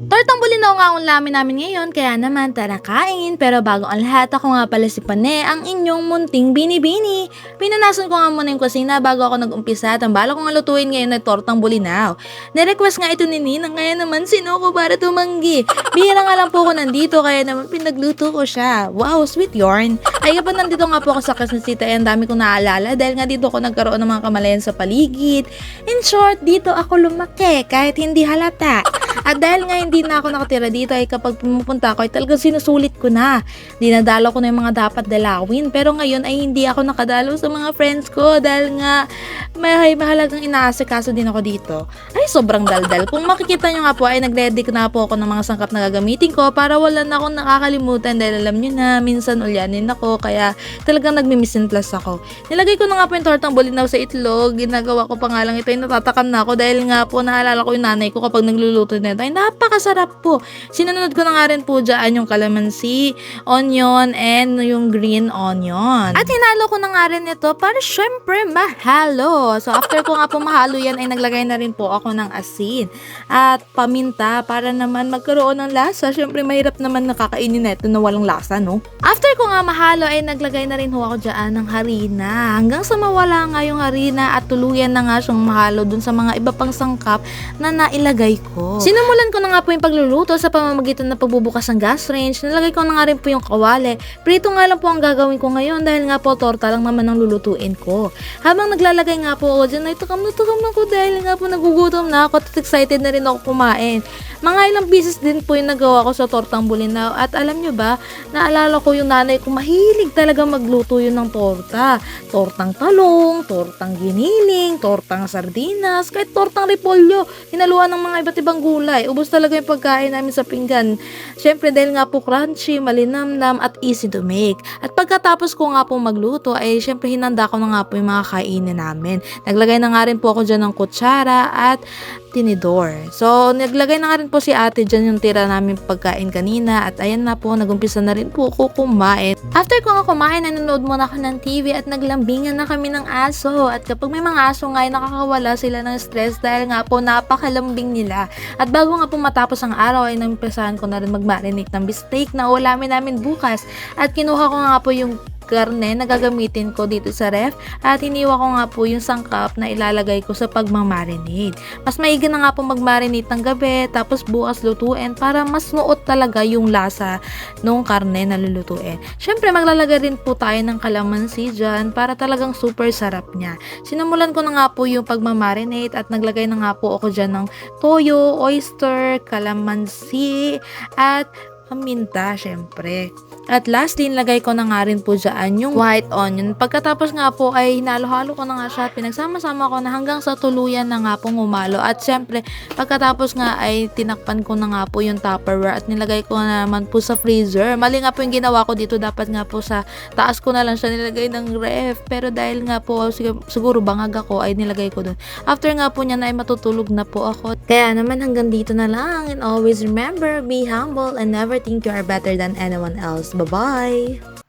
Tortang bulinaw nga ang lamin namin ngayon, kaya naman tara kain. Pero bago ang lahat, ako nga pala si Pane, ang inyong munting bini-bini. Pinanasan ko nga muna yung kusina bago ako nag-umpisa at ang bala ko nga lutuin ngayon ay tortang bulinaw. Nirequest nga ito ni Ninang, kaya naman sino ko para tumanggi. Bihira nga lang po ako nandito, kaya naman pinagluto ko siya. Wow, sweet yarn. Ay kapag nandito nga po ako sa Kasnsita, ay ang dami kong naalala dahil nga dito ako nagkaroon ng mga kamalayan sa paligid. In short, dito ako lumaki kahit hindi halata. At dahil nga hindi na ako nakatira dito ay kapag pumupunta ako ay talagang sinusulit ko na. Dinadalo ko na yung mga dapat dalawin. Pero ngayon ay hindi ako nakadalo sa mga friends ko dahil nga may mahalagang inaasikaso din ako dito. Ay sobrang daldal. Kung makikita nyo nga po ay nagready na po ako ng mga sangkap na gagamitin ko para wala na akong nakakalimutan dahil alam nyo na minsan ulyanin ako kaya talagang nagmimisin plus ako. Nilagay ko na nga po yung tortang bulinaw sa itlog. Ginagawa ko pa nga lang ito ay natatakam na ako dahil nga po naalala ko yung nanay ko kapag nagluluto nito ay napakasarap po. Sinunod ko na nga rin po dyan yung kalamansi, onion, and yung green onion. At hinalo ko na nga rin ito para syempre mahalo. So after ko nga po mahalo yan ay naglagay na rin po ako ng asin at paminta para naman magkaroon ng lasa. Syempre mahirap naman nakakainin na ito na walang lasa, no? After ko nga mahalo ay naglagay na rin ho ako dyan ng harina. Hanggang sa mawala nga yung harina at tuluyan na nga siyang mahalo dun sa mga iba pang sangkap na nailagay ko. Sinumulan ko na nga po yung pagluluto sa pamamagitan ng pagbubukas ng gas range. Nalagay ko na nga rin po yung kawali. Prito nga lang po ang gagawin ko ngayon dahil nga po torta lang naman ang lulutuin ko. Habang naglalagay nga po ako dyan ay takam na takam na ko dahil nga po nagugutom na ako at excited na rin ako kumain. Mga ilang pieces din po yung nagawa ko sa tortang bulinaw at alam nyo ba, naalala ko yung nanay ko mahilig talaga magluto yun ng torta. Tortang talong, tortang giniling, tortang sardinas, kahit tortang repolyo. Hinaluan ng mga iba't ibang gulay. Ubus talaga yung pagkain namin sa pinggan. Siyempre dahil nga po crunchy, malinamnam at easy to make. At pagkatapos ko nga po magluto ay siyempre hinanda ko na nga po yung mga kainin namin. Naglagay na nga rin po ako dyan ng kutsara at tinidor. So, naglagay na nga rin po si ate dyan yung tira namin pagkain kanina at ayan na po, nagumpisa na rin po ako kumain. After ko nga kumain, nanonood muna ako ng TV at naglambingan na kami ng aso. At kapag may mga aso nga, nakakawala sila ng stress dahil nga po napakalambing nila. At bago nga po matapos ang araw, ay nampisahan ko na rin mag-marinate ng steak na ulamin namin bukas. At kinuha ko nga po yung karne na gagamitin ko dito sa ref at hiniwa ko nga po yung sangkap na ilalagay ko sa pagmamarinate. Mas maigi na nga po magmarinate ng gabi tapos bukas lutuin para mas nuot talaga yung lasa nung karne na lulutuin. Syempre maglalagay rin po tayo ng kalamansi dyan para talagang super sarap niya. Sinamulan ko na nga po yung pagmamarinate at naglagay na nga po ako dyan ng toyo, oyster, kalamansi at paminta, syempre. At lastly, nilagay ko na nga rin po dyan yung white onion. Pagkatapos nga po ay hinalo-halo ko na nga siya. Pinagsama-sama ko na hanggang sa tuluyan na nga pong umalo. At syempre, pagkatapos nga ay tinakpan ko na nga po yung tupperware at nilagay ko na naman po sa freezer. Mali nga po yung ginawa ko dito. Dapat nga po sa taas ko na lang siya nilagay ng ref. Pero dahil nga po sig- siguro bangag ako ay nilagay ko dun. After nga po niya na ay matutulog na po ako. Kaya naman hanggang dito na lang. And always remember, be humble and never think you are better than anyone else. Bye-bye!